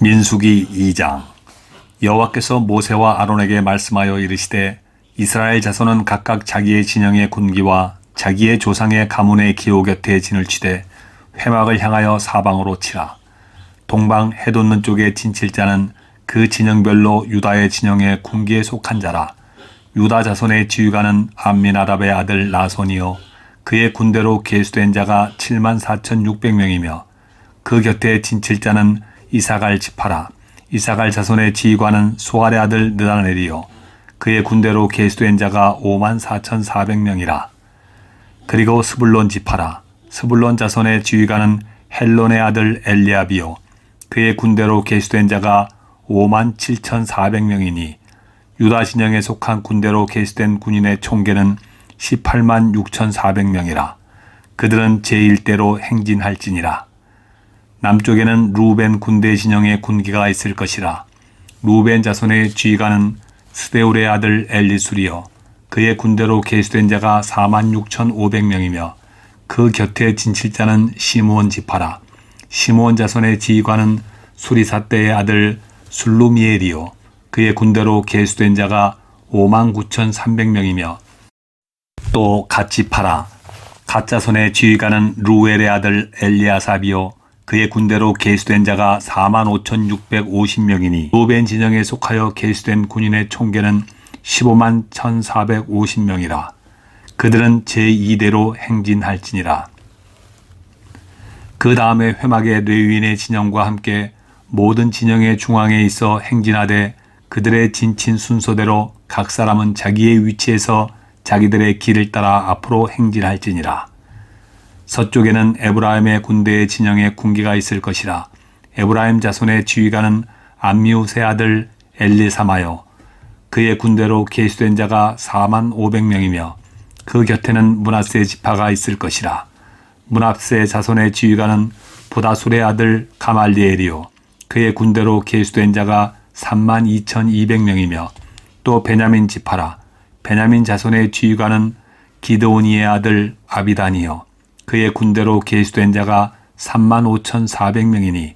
민수기 2장. 여호와께서 모세와 아론에게 말씀하여 이르시되 이스라엘 자손은 각각 자기의 진영의 군기와 자기의 조상의 가문의 기호 곁에 진을 치되 회막을 향하여 사방으로 치라. 동방 해돋는 쪽에 진칠 자는 그 진영별로 유다의 진영의 군기에 속한 자라. 유다 자손의 지휘관은 암미나답의 아들 나손이요. 그의 군대로 계수된 자가 7만 4,600명이며 그 곁에 진칠 자는 이사갈 지파라. 이사갈 자손의 지휘관은 소알의 아들 느다넬이요. 그의 군대로 계수된 자가 5만 4,400명이라. 그리고 스불론 지파라. 스불론 자손의 지휘관은 헬론의 아들 엘리압이요. 그의 군대로 계수된 자가 5만 7,400명이니 유다 진영에 속한 군대로 계수된 군인의 총계는 18만 6,400명이라. 그들은 제1대로 행진할지니라. 남쪽에는 루벤 군대 진영의 군기가 있을 것이라. 루벤 자손의 지휘관은 스데울의 아들 엘리술이요. 그의 군대로 계수된 자가 4만 6,500명이며 그 곁에 진칠 자는 시므온 지파라. 시므온 자손의 지휘관은 수리사떼의 아들 술루미엘이요. 그의 군대로 계수된 자가 5만 9,300명이며 또 갓지파라. 갓자손의 지휘관은 루엘의 아들 엘리아삽이요. 그의 군대로 계수된 자가 4만 5,650명이니 루벤 진영에 속하여 계수된 군인의 총계는 15만 1,450명이라. 그들은 제2대로 행진할지니라. 그 다음에 회막의 레위인의 진영과 함께 모든 진영의 중앙에 있어 행진하되 그들의 진친 순서대로 각 사람은 자기의 위치에서 자기들의 길을 따라 앞으로 행진할지니라. 서쪽에는 에브라임의 군대의 진영에 군기가 있을 것이라. 에브라임 자손의 지휘관은 암미우스의 아들 엘리사마요. 그의 군대로 계수된 자가 4만 500명이며 그 곁에는 문하세 지파가 있을 것이라. 문하세 자손의 지휘관은 부다술의 아들 가말리엘이요. 그의 군대로 계수된 자가 3만 2,200명이며 또 베냐민 지파라. 베냐민 자손의 지휘관은 기드오니의 아들 아비단이요. 그의 군대로 계수된 자가 3만 5,400명이니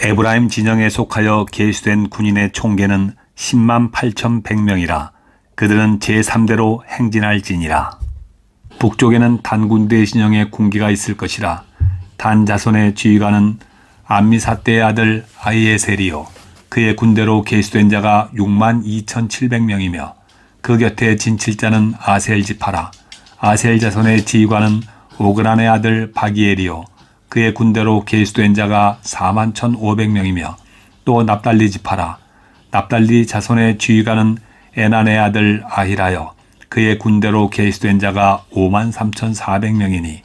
에브라임 진영에 속하여 계수된 군인의 총계는 10만 8,100명이라 그들은 제3대로 행진할지니라. 북쪽에는 단군대 진영의 군기가 있을 것이라 단 자손의 지휘관은 암미사떼의 아들 아이에셀이요 그의 군대로 계수된 자가 6만 2,700명이며 그 곁에 진칠자는 아셀 지파라 아셀 자손의 지휘관은 오그란의 아들 바기엘이요. 그의 군대로 계수된 자가 4만 1,500명이며 또 납달리 지파라. 납달리 자손의 지휘관은 에난의 아들 아히라요. 그의 군대로 계수된 자가 5만 3,400명이니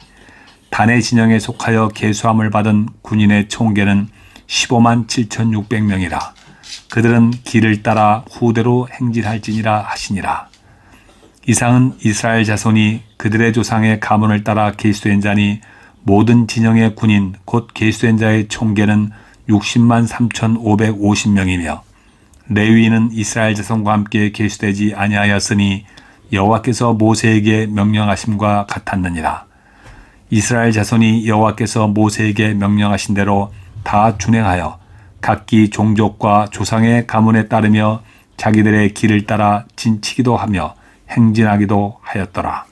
단의 진영에 속하여 계수함을 받은 군인의 총계는 15만 7,600명이라. 그들은 길을 따라 후대로 행진할지니라 하시니라 이상은 이스라엘 자손이 그들의 조상의 가문을 따라 계수된 자니 모든 진영의 군인 곧 계수된 자의 총계는 60만 3,550명이며 레위인은 이스라엘 자손과 함께 계수되지 아니하였으니 여호와께서 모세에게 명령하심과 같았느니라. 이스라엘 자손이 여호와께서 모세에게 명령하신 대로 다 준행하여 각기 종족과 조상의 가문에 따르며 자기들의 길을 따라 진치기도 하며 행진하기도 하였더라.